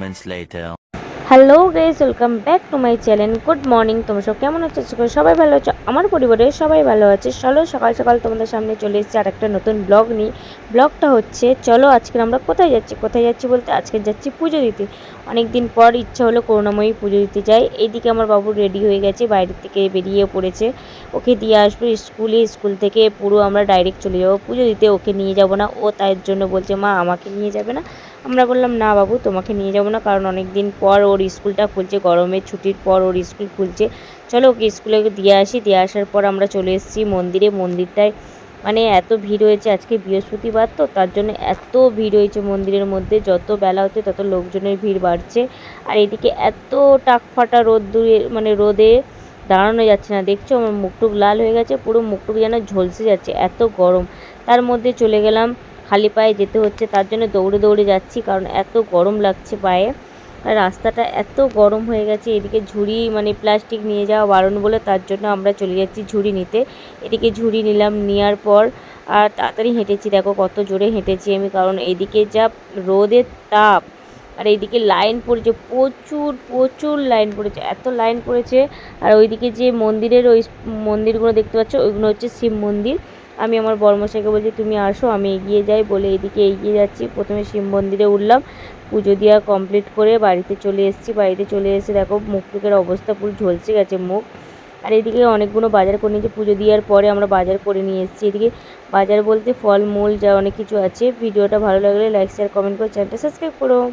moments later. Hello guys welcome back to my channel good morning তোমরা সব কেমন আছো? সবাই ভালো আছো। আমার পরিবারে সবাই ভালো আছে। চলো, সকাল সকাল তোমাদের সামনে চলে এসেছি আর একটা নতুন ব্লগ নিয়ে। ব্লগটা হচ্ছে, চলো আজকে আমরা কোথায় যাচ্ছি? কোথায় যাচ্ছি বলতে আজকে যাচ্ছি পুজো দিতে। অনেক দিন পর ইচ্ছা হলো করুণাময়ী পুজো দিতে যাই। এইদিকে আমার বাবু রেডি হয়ে গেছে বাইরের থেকে বেরিয়ে পড়েছে। ওকে দিয়ে আসব স্কুলে। স্কুল থেকে পুরো আমরা ডাইরেক্ট চলে যাব। পুজো দিতে ওকে নিয়ে যাব না। ও তার জন্য বলছে, মা, আমাকে নিয়ে যাবে না। আমরা বললাম, না বাবু, তোমাকে নিয়ে যাব না, কারণ অনেক দিন পর ওর স্কুলটা খুলছে গরমের ছুটির পর ওর স্কুল খুলছে। চলো ওকে স্কুলে দিয়ে আসি। দিয়ে আসার পর আমরা চলে এসেছি মন্দিরে। মন্দিরটায় মানে এত ভিড় হয়েছে, আজকে বৃহস্পতিবার তো, তার জন্য এত ভিড় হয়েছে মন্দিরের মধ্যে। যত বেলা হচ্ছে, তত লোকজনের ভিড় বাড়ছে। আর এদিকে এত টাক ফাটা রোদ দূরে মানে রোদে দাঁড়ানো যাচ্ছে না। দেখছ, আমার মুখটুক লাল হয়ে গেছে, পুরো মুখটুক যেন ঝলসে যাচ্ছে, এত গরম। তার মধ্যে চলে গেলাম খালি পায়ে যেতে হচ্ছে, তার জন্য দৌড়ে দৌড়ে যাচ্ছি, কারণ এত গরম লাগছে পায়ে। আর রাস্তাটা এত গরম হয়ে গেছে, এদিকে ঝুড়ি মানে প্লাস্টিক নিয়ে যাওয়া বারণ বলে তার জন্য আমরা চলে যাচ্ছি ঝুড়ি নিতে। এদিকে ঝুড়ি নিলাম, নেওয়ার পর আর তাড়াতাড়ি হেঁটেছি, দেখো কত জোরে হেঁটেছি আমি, কারণ এদিকে যা রোদের তাপ, আর এইদিকে লাইন পড়েছে, প্রচুর প্রচুর লাইন পড়েছে, এত লাইন পড়েছে। আর ওইদিকে যে মন্দিরের ওই মন্দিরগুলো দেখতে পাচ্ছ, ওইগুলো হচ্ছে শিব মন্দির। আমি আমার বর্মশাইকে বলছি, তুমি আসো, আমি এগিয়ে যাই। বলে এদিকে এগিয়ে যাচ্ছি। প্রথমে শিব মন্দিরে উঠলাম। পুজো দেওয়া কমপ্লিট করে বাড়িতে চলে এসেছি। বাড়িতে চলে এসে দেখো, মুখ মুখটুকের অবস্থা পুরো ঝলসে গেছে মুখ। আর এদিকে অনেকগুলো বাজার করে নিয়েছি। পুজো দেওয়ার পরে আমরা বাজার করে নিয়ে এসেছি। এদিকে বাজার বলতে ফল মূল যা অনেক কিছু আছে। ভিডিওটা ভালো লাগলে লাইক শেয়ার কমেন্ট করে চ্যানেলটা সাবস্ক্রাইব করো।